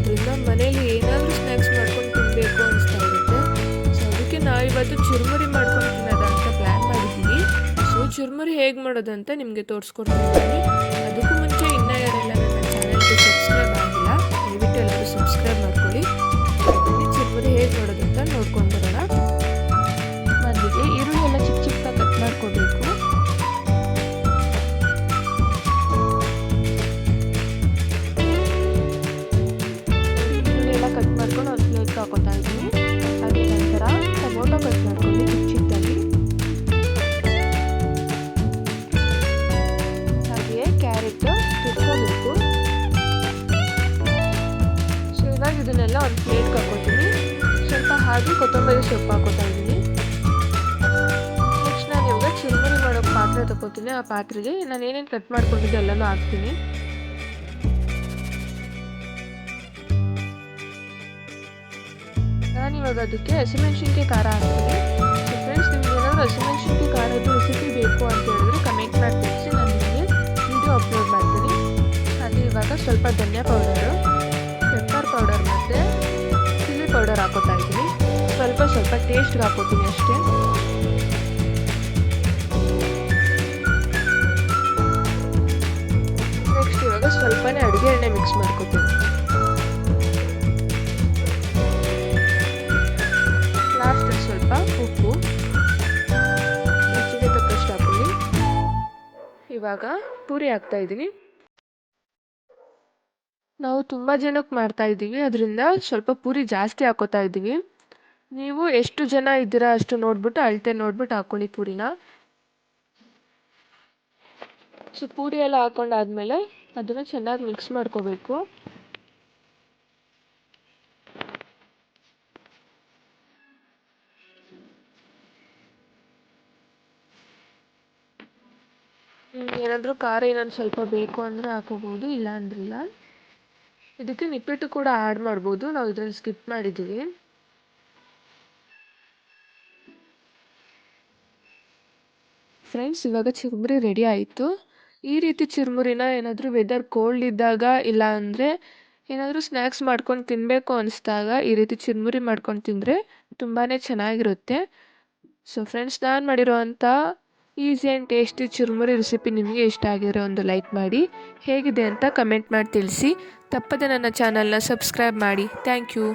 ಮಳೆಗಾಲದಿರೋದ್ರಿಂದ ಮನೇಲಿ ಏನಾದರೂ ಸ್ನ್ಯಾಕ್ಸ್ ಮಾಡ್ಕೊಂಡು ತಿನ್ನಬೇಕು ಅನಿಸ್ತಾ ಇರುತ್ತೆ ಸೊ ಅದಕ್ಕೆ ನಾವು ಇವತ್ತು ಚುರುಮುರಿ ಮಾಡ್ಕೊಂಡು ತಿನ್ನೋದ ಅಂತ ಪ್ಲ್ಯಾನ್ ಮಾಡಿದ್ದೀವಿ ಸೊ ಚುರುಮುರಿ ಹೇಗೆ ಮಾಡೋದಂತ ನಿಮಗೆ ತೋರಿಸ್ಕೊಡ್ತೀನಿ. ಅದಕ್ಕೂ ಮುಂಚೆ ಒಂದು ಪ್ಲೇಟ್ಗೆ ಹಾಕೋತೀನಿ ಸ್ವಲ್ಪ ಹಾಗೆ ಕೊತ್ತಂಬರಿ ಸೊಪ್ಪು ಹಾಕೋತಾ ಇದ್ದೀನಿ. ನೆಕ್ಸ್ಟ್ ನಾನು ಇವಾಗ ಚುರುಮುರಿ ಮಾಡೋ ಪಾತ್ರೆ ತಗೋತೀನಿ. ಆ ಪಾತ್ರೆಗೆ ನಾನು ಏನೇನು ಕಟ್ ಮಾಡ್ಕೊಂಡಿದ್ದೆ ಎಲ್ಲನೂ ಹಾಕ್ತೀನಿ. ನಾನು ಇವಾಗ ಅದಕ್ಕೆ ಹಸಿಮೆಣಸಿನ್ಕಾಯಿ ಖಾರ ಹಾಕ್ತೀನಿ. ಸೊ ಫ್ರೆಂಡ್ಸ್ ಹಸಿಮೆಣಸಿನ್ಕಾಯಿ ಖಾರದ್ದು ರೆಸಿಪಿ ಬೇಕು ಅಂತ ಹೇಳಿದ್ರೆ ಕಮೆಂಟ್ ಮಾಡಿ ತಿಳಿಸಿ ನಾನು ನಿಮಗೆ ವಿಡಿಯೋ ಅಪ್ಲೋಡ್ ಮಾಡ್ತೀನಿ. ಹಾಗೆ ಇವಾಗ ಸ್ವಲ್ಪ ಧನಿಯಾ ಪೌಡರು ಪೌಡರ್ ಮತ್ತು ಚಿಲ್ಲಿ ಪೌಡರ್ ಹಾಕೋತಾ ಇದ್ದೀನಿ. ಸ್ವಲ್ಪ ಸ್ವಲ್ಪ ಟೇಸ್ಟ್ಗೆ ಹಾಕೋತೀನಿ ಅಷ್ಟೇ. ನೆಕ್ಸ್ಟ್ ಇವಾಗ ಸ್ವಲ್ಪನೇ ಅಡುಗೆ ಎಣ್ಣೆ ಮಿಕ್ಸ್ ಮಾಡ್ಕೋತೀನಿ. ಲಾಸ್ಟ್ ಸ್ವಲ್ಪ ಉಪ್ಪು. ರುಚಿಗೆ ತಕ್ಕಷ್ಟು ಹಾಕೊಳ್ಳಿ ಇವಾಗ ಪೂರಿ ಹಾಕ್ತಾ ಇದ್ದೀನಿ. ನಾವು ತುಂಬ ಜನಕ್ಕೆ ಮಾಡ್ತಾ ಇದ್ದೀವಿ. ಅದರಿಂದ ಸ್ವಲ್ಪ ಪೂರಿ ಜಾಸ್ತಿ ಹಾಕೋತಾ ಇದ್ದೀವಿ. ನೀವು ಎಷ್ಟು ಜನ ಇದ್ದೀರಾ ಅಷ್ಟು ನೋಡ್ಬಿಟ್ಟು, ಅಳತೆ ನೋಡ್ಬಿಟ್ಟು ಹಾಕ್ಕೊಳ್ಳಿ ಪೂರಿನ. ಸೊ, ಪೂರಿ ಎಲ್ಲ ಹಾಕೊಂಡಾದ್ಮೇಲೆ ಅದನ್ನು ಚೆನ್ನಾಗಿ ಮಿಕ್ಸ್ ಮಾಡ್ಕೋಬೇಕು. ಏನಾದರೂ ಖಾರ ಏನಾದ್ರು ಸ್ವಲ್ಪ ಬೇಕು ಅಂದರೆ ಹಾಕೋಬೋದು ಇಲ್ಲ. ಅಂದ್ರಿಲ್ಲ ಇದಕ್ಕೆ ನಿಪ್ಪಟ್ಟು ಕೂಡ ಆ್ಯಡ್ ಮಾಡ್ಬೋದು. ನಾವು ಇದನ್ನು ಸ್ಕಿಪ್ ಮಾಡಿದ್ದೀವಿ ಫ್ರೆಂಡ್ಸ್ ಇವಾಗ ಚುರುಮುರಿ ರೆಡಿ ಆಯಿತು. ಈ ರೀತಿ ಚುರುಮುರಿನ ಏನಾದರೂ ವೆದರ್ ಕೋಲ್ಡ್ ಇದ್ದಾಗ, ಇಲ್ಲ ಅಂದರೆ ಏನಾದರೂ ಸ್ನ್ಯಾಕ್ಸ್ ಮಾಡ್ಕೊಂಡು ತಿನ್ನಬೇಕು ಅನಿಸಿದಾಗ, ಈ ರೀತಿ ಚುರುಮುರಿ ಮಾಡ್ಕೊಂಡು ತಿಂದರೆ ತುಂಬಾ ಚೆನ್ನಾಗಿರುತ್ತೆ. ಸೊ ಫ್ರೆಂಡ್ಸ್ ನಾನು ಮಾಡಿರೋವಂಥ easy and tasty churumuri recipe ನಿಮಗೆ ಇಷ್ಟ ಆಗಿದ್ರೆ ಒಂದು ಲೈಕ್ ಮಾಡಿ, ಹೇಗಿದೆ ಅಂತ ಕಮೆಂಟ್ ಮಾಡಿ ತಿಳಿಸಿ. ತಪ್ಪದೆ ನನ್ನ ಚಾನಲ್ನ ಸಬ್ಸ್ಕ್ರೈಬ್ ಮಾಡಿ. Thank you.